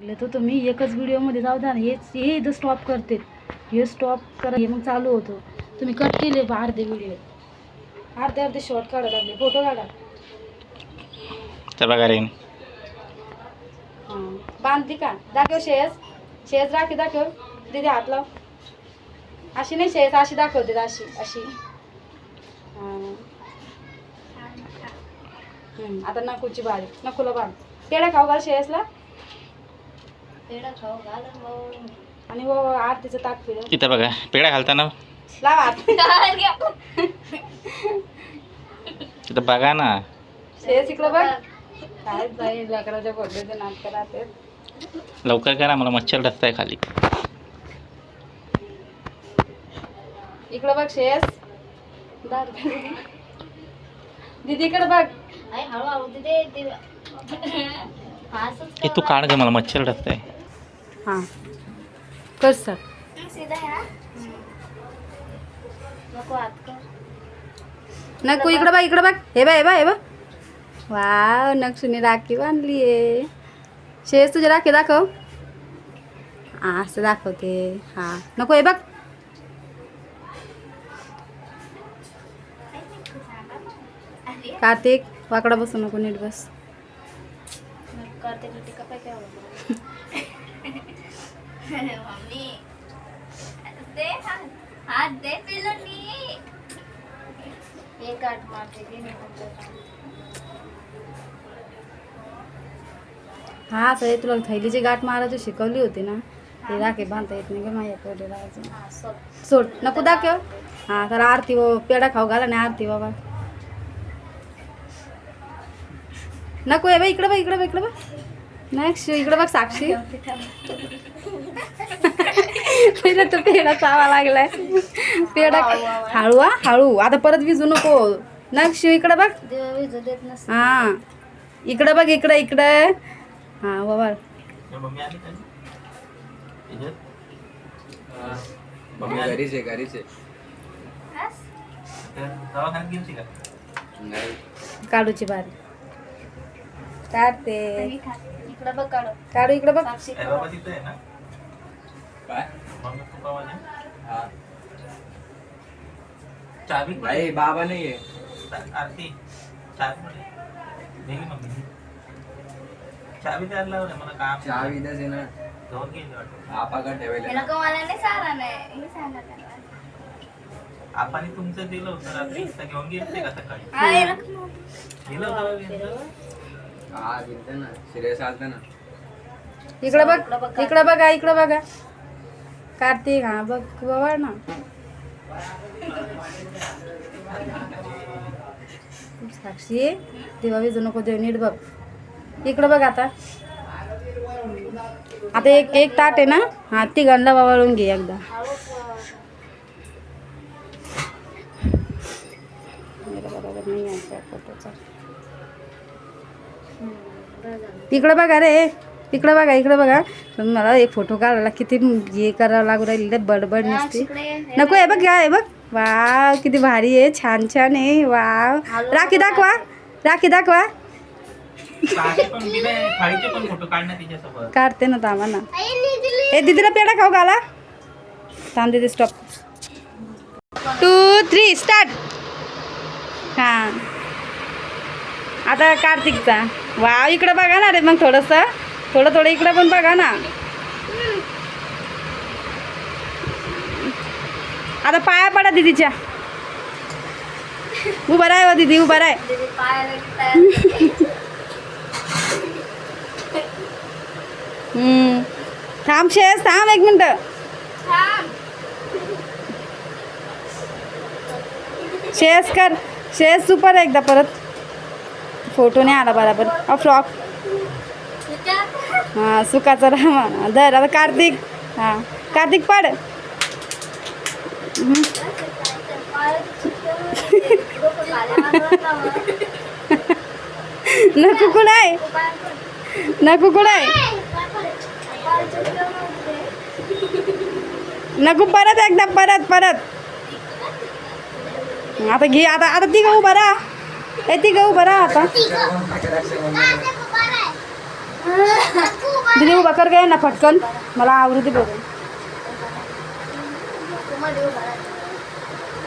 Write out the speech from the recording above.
म्हटलं तर तुम्ही एकच व्हिडिओमध्ये जाऊ द्या ना हेच हे इथं स्टॉप करते. हे स्टॉप करा हे मग चालू होतं. तुम्ही कट केले बा अर्धे व्हिडिओ. अर्धे अर्धे शॉर्ट काढा लागले. फोटो काढा. तर बघा रेन हां. बांधली का? दाखव शेज. शेज राखी दाखव. दीदी हात लाव. अशी नाही शेज अशी दाखवते अशी अशी. हां. आता नकुची बारी. नकुला बांध. पेढा खाऊ घाल शेजला. आणि वो आरतीचं ताक पिलं इथं बघा पेढा घालताना. लावा हात. इथं बघा ना. शेज इकडं बघ. काय बाई लेकराच्या बर्थडेचे नाटकं राहते लवकर करा मला मच्छर डसताय खाली. इकडं बघ शेस. दार दीदीकडे बघ. हे तू काढ ग मला मच्छर डसताय हां. कर सर. नको इकडं बघ इकडं बघ. हे बघ हे बघ हे बघ. वा नक्षुनी राखी बांधली आहे. शेस तुझी राखी दाखव. हा असं दाखवते. हा नको हे बघ. कार्तिक वाकडा बसू नको नीट बस. हा असं तुला थैलीची गाठ मारायची शिकवली होती ना? ते राखे बांधता येत नाही का माझ्याकडे राहायचं सोड. नको दाखव. हा तर आरती हो पेढा खाऊ घाला नाही आरती बाबा. नको आहे बा इकडं बघ इकडं बघ इकडं बघ. नेक्स्ट इकडं बघ साक्षी. पहिलं तर पेढा चावा लागलाय. पेढा हळू हा हळू. आता परत विजू नको. नेक्स्ट इकडं बघ. हा. इकडं बघ इकडं इकडं. हा बाबा घरीच आहे घरीच आहे. नाही. काढूची बारी. काढते. इकडं बघ काढ काढू इकडं बघ. काय? हा. भाई बाबा नाही आहे आरती चावी द्यायला लावलं मला काम आहे. ना. गेली वाटतं. ठेवायला. नाही सारा नाही हे सांगा त्याला. आपण तुमचं दिलं होतं रात्री. तर घेऊन गेलते का सकाळी? दिलं होतं हा ना सिरियस ना इकडं बघ इकडं बघा इकडं बघा. कार्तिक हा बघ बाबा ना. साक्षी तेव्हा विजू नको देव नीट बघ. इकडं बघ आता. आता एक एक ताट आहे ना? हा ती गंडा वावळून घे एकदा. बरोबर नाही फोटोचा इकडं बघा रे. इकडं बघा इकडं बघा. मला एक फोटो काढायला किती हे करावं लागू राहिले बडबड नसते. नको आहे बघ. या हे बघ. वाव किती भारी आहे. छान छान आहे. वाव. राखी दाखवा. राखी दाखवा. काढते ना थांबा ना. ए दीदीला पेढा खाऊ घाला. थांब दीदी स्टॉप टू थ्री स्टार्ट हां. आता कार्तिकचा. वाव इकडं बघा ना रे मग थोडंसं. थोडं थोडं इकडं पण बघा ना. आता पाया पडा दीदीच्या. उभं राय व दीदी उभं राय. थांब शेस थांब एक मिनटं. शेअर्स कर. शेअर्स सुपर एकदा परत. फोटो नाही आला बरोबर अ फ्रॉक. हां सुकाचा रामा. धर आता कार्तिक. हां कार्तिक पड. हम्म. डोकं आहे नको कुणाय? नको कुणाय? नको परत एकदा परत परत. आता घे आता आता ती गहू बरा ए ती गहू बरा आता. दिदी उभा कर काय ना पटकन. मला आवृत्ती बघ